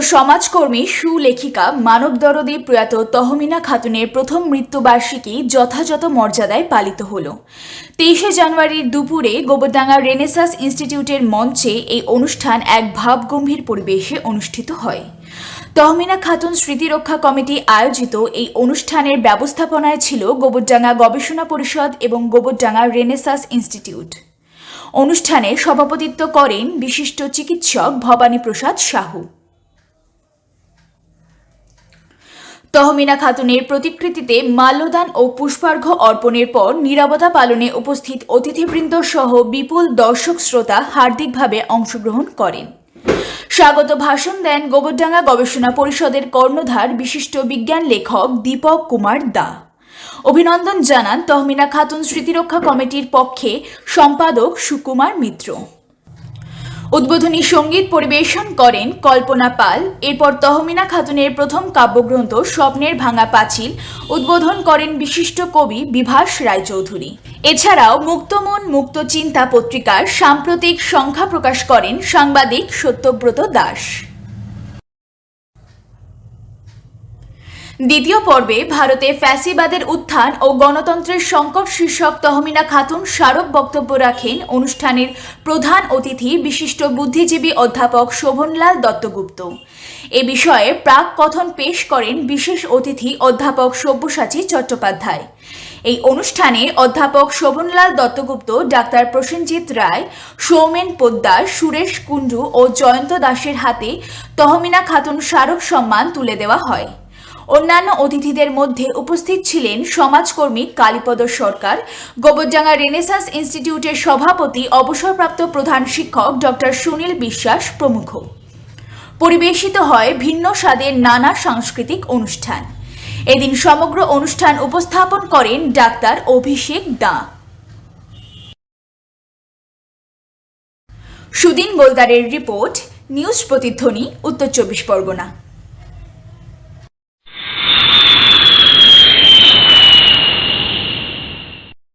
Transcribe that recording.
সমাজকর্মী, সুলেখিকা মানবদরদী প্রয়াত তহমিনা খাতুনের প্রথম মৃত্যুবার্ষিকী যথাযথ মর্যাদায় পালিত হল। তেইশে জানুয়ারির দুপুরে গোবরডাঙ্গা রেনেসাস ইনস্টিটিউটের মঞ্চে এই অনুষ্ঠান এক ভাবগম্ভীর পরিবেশে অনুষ্ঠিত হয়। তহমিনা খাতুন স্মৃতিরক্ষা কমিটি আয়োজিত এই অনুষ্ঠানের ব্যবস্থাপনায় ছিল গোবরডাঙ্গা গবেষণা পরিষদ এবং গোবরডাঙ্গা রেনেসাস ইনস্টিটিউট। অনুষ্ঠানে সভাপতিত্ব করেন বিশিষ্ট চিকিৎসক ভবানী প্রসাদ সাহু। তহমিনা খাতুনের প্রতিকৃতিতে মাল্যদান ও পুষ্পার্ঘ্য অর্পণের পর নিরাপত্তা পালনে উপস্থিত অতিথিবৃন্দ সহ বিপুল দর্শক শ্রোতা হার্দিকভাবে অংশগ্রহণ করেন। স্বাগত ভাষণ দেন গোবরডাঙ্গা গবেষণা পরিষদের কর্ণধার বিশিষ্ট বিজ্ঞান লেখক দীপক কুমার দা। অভিনন্দন জানান তহমিনা খাতুন স্মৃতিরক্ষা কমিটির পক্ষে সম্পাদক সুকুমার মিত্র। উদ্বোধনী সংগীত পরিবেশন করেন কল্পনা পাল। এরপর তহমিনা খাতুনের প্রথম কাব্যগ্রন্থ স্বপ্নের ভাঙা পাঁচিল উদ্বোধন করেন বিশিষ্ট কবি বিভাস রায়চৌধুরী। এছাড়াও মুক্তমন মুক্ত চিন্তা পত্রিকার সাম্প্রতিক সংখ্যা প্রকাশ করেন সাংবাদিক সত্যব্রত দাস। দ্বিতীয় পর্বে ভারতে ফ্যাসিবাদের উত্থান ও গণতন্ত্রের সংকট শীর্ষক তহমিনা খাতুন স্মারক বক্তব্য রাখেন অনুষ্ঠানের প্রধান অতিথি বিশিষ্ট বুদ্ধিজীবী অধ্যাপক শোভনলাল দত্তগুপ্ত। এ বিষয়ে প্রাক কথন পেশ করেন বিশেষ অতিথি অধ্যাপক সব্যসাচী চট্টোপাধ্যায়। এই অনুষ্ঠানে অধ্যাপক শোভনলাল দত্তগুপ্ত, ডাক্তার প্রসেনজিৎ রায়, সৌমেন পোদ্দার, সুরেশ কুণ্ডু ও জয়ন্ত দাসের হাতে তহমিনা খাতুন স্মারক সম্মান তুলে দেওয়া হয়। অন্যান্য অতিথিদের মধ্যে উপস্থিত ছিলেন সমাজকর্মী কালীপদ সরকার, গোবরডাঙ্গা রেনেসাস ইনস্টিটিউটের সভাপতি, অবসরপ্রাপ্ত প্রধান শিক্ষক ডক্টর সুনীল বিশ্বাস প্রমুখ। পরিবেশিত হয় ভিন্ন স্বাদের নানা সাংস্কৃতিক অনুষ্ঠান। এদিন সমগ্র অনুষ্ঠান উপস্থাপন করেন ডাক্তার অভিষেক দা। সুদিন বোলদারের রিপোর্ট, নিউজ প্রতিধ্বনি, উত্তর চব্বিশ পরগনা।